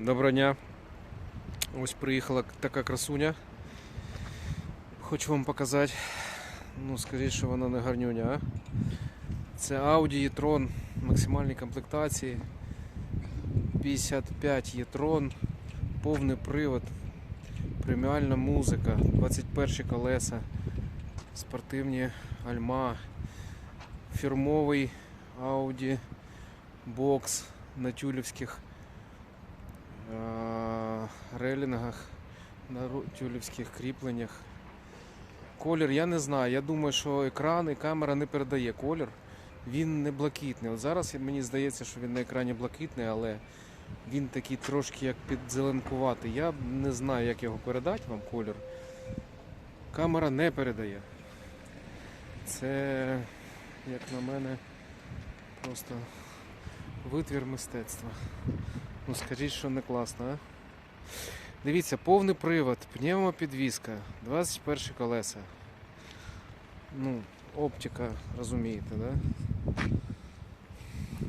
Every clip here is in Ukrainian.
Доброго дня. Ось приїхала така красуня. Хочу вам показати. Ну, скажіть, що вона не гарнюня, а? Це Audi e-tron максимальній комплектації. 55 e-tron, повний привод, преміальна музика, 21 колеса, спортивні альма, фірмовий Audi бокс на тюлівських релінгах, на тюлівських кріпленнях. Колір я не знаю. Я думаю, що екран і камера не передає колір. Він не блакитний. От зараз мені здається, що він на екрані блакитний, але він такий трошки як підзеленкуватий. Я не знаю, як його передати вам колір. Камера не передає. Це, як на мене, просто витвір мистецтва. Ну скажіть, що не класно, а? Дивіться, повний привод, пневмопідвізка, 21 колеса. Ну, оптика, розумієте, да?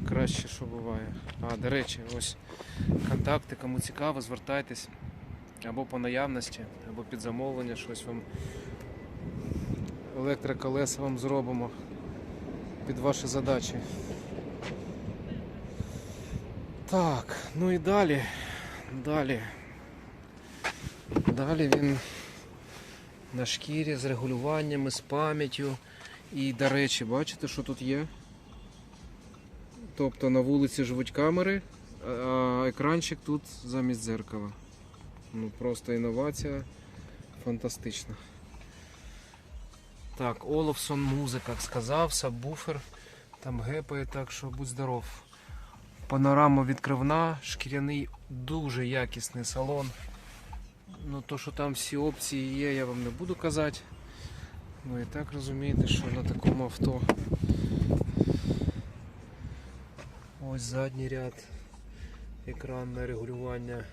Краще, що буває. А, до речі, ось контакти, кому цікаво, звертайтесь або по наявності, або під замовлення, щось вам електроколеса вам зробимо під ваші задачі. Так, ну і далі. Далі. Далі він на шкірі з регулюваннями, з пам'яттю. І, до речі, бачите, що тут є? Тобто на вулиці живуть камери, а екранчик тут замість дзеркала. Ну просто інновація фантастична. Так, Оловсон музика, сказав, сабвуфер. Там гепає, так що будь здоров. Панорама відкривна, шкіряний, дуже якісний салон. Ну то, що там всі опції є, я вам не буду казати. Ну і так розумієте, що на такому авто ось задній ряд, екран на регулювання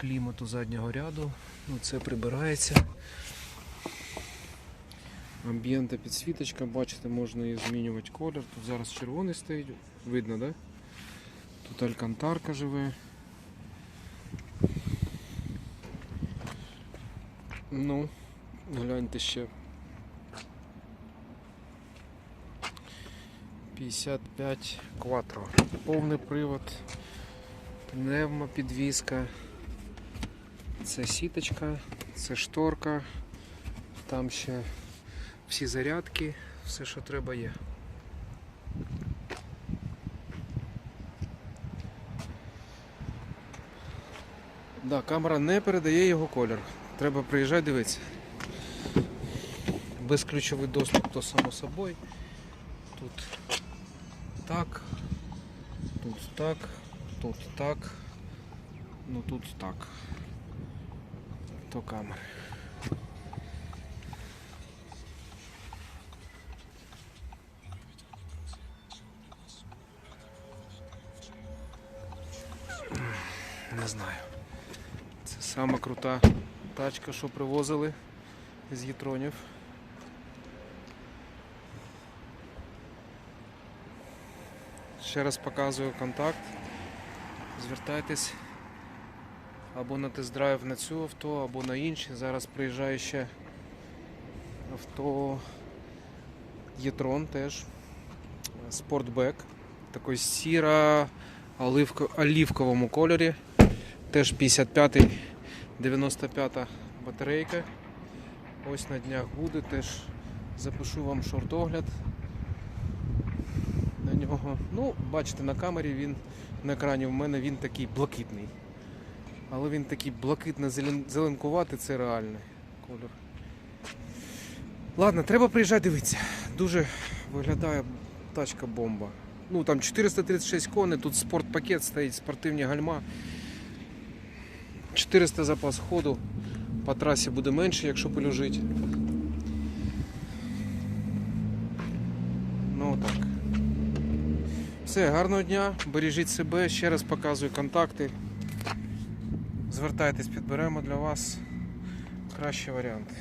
клімату заднього ряду. Ну це прибирається. Амбієнта підсвіточка, бачите, можна її змінювати колір. Тут зараз червоний стоїть, видно, так? Да? Тут алькантарка живе. Ну, гляньте ще. 55 кватро. Повний привод, пневмопідвізка. Це сіточка, це шторка, там ще всі зарядки, все, що треба є. Да, камера не передає його колір. Треба приїжджати дивитися. Безключовий доступ, то само собою. Тут так, тут так, тут так, ну тут так. То камери. Не знаю. Сама крута тачка, що привозили з Єтронів. Ще раз показую контакт. Звертайтесь або на тест-драйв на цю авто, або на інші. Зараз приїжджає ще авто Єтрон теж. Спортбек. Такий сіра олівковому кольорі. Теж 55 95 батарейка. Ось на днях буде, теж запишу вам шорт-огляд на нього. Ну, бачите, на камері він на екрані в мене він такий блакитний. Але він такий блакитно-зеленкуватий, це реальний кольор. Ладно, треба приїжджати дивитися. Дуже виглядає тачка бомба. Ну там 436 коней, тут спортпакет стоїть, спортивні гальма. 400 запас ходу. По трасі буде менше, якщо полюжить. Ну так. Все, гарного дня, бережіть себе, ще раз показую контакти. Звертайтесь, підберемо для вас кращі варіанти.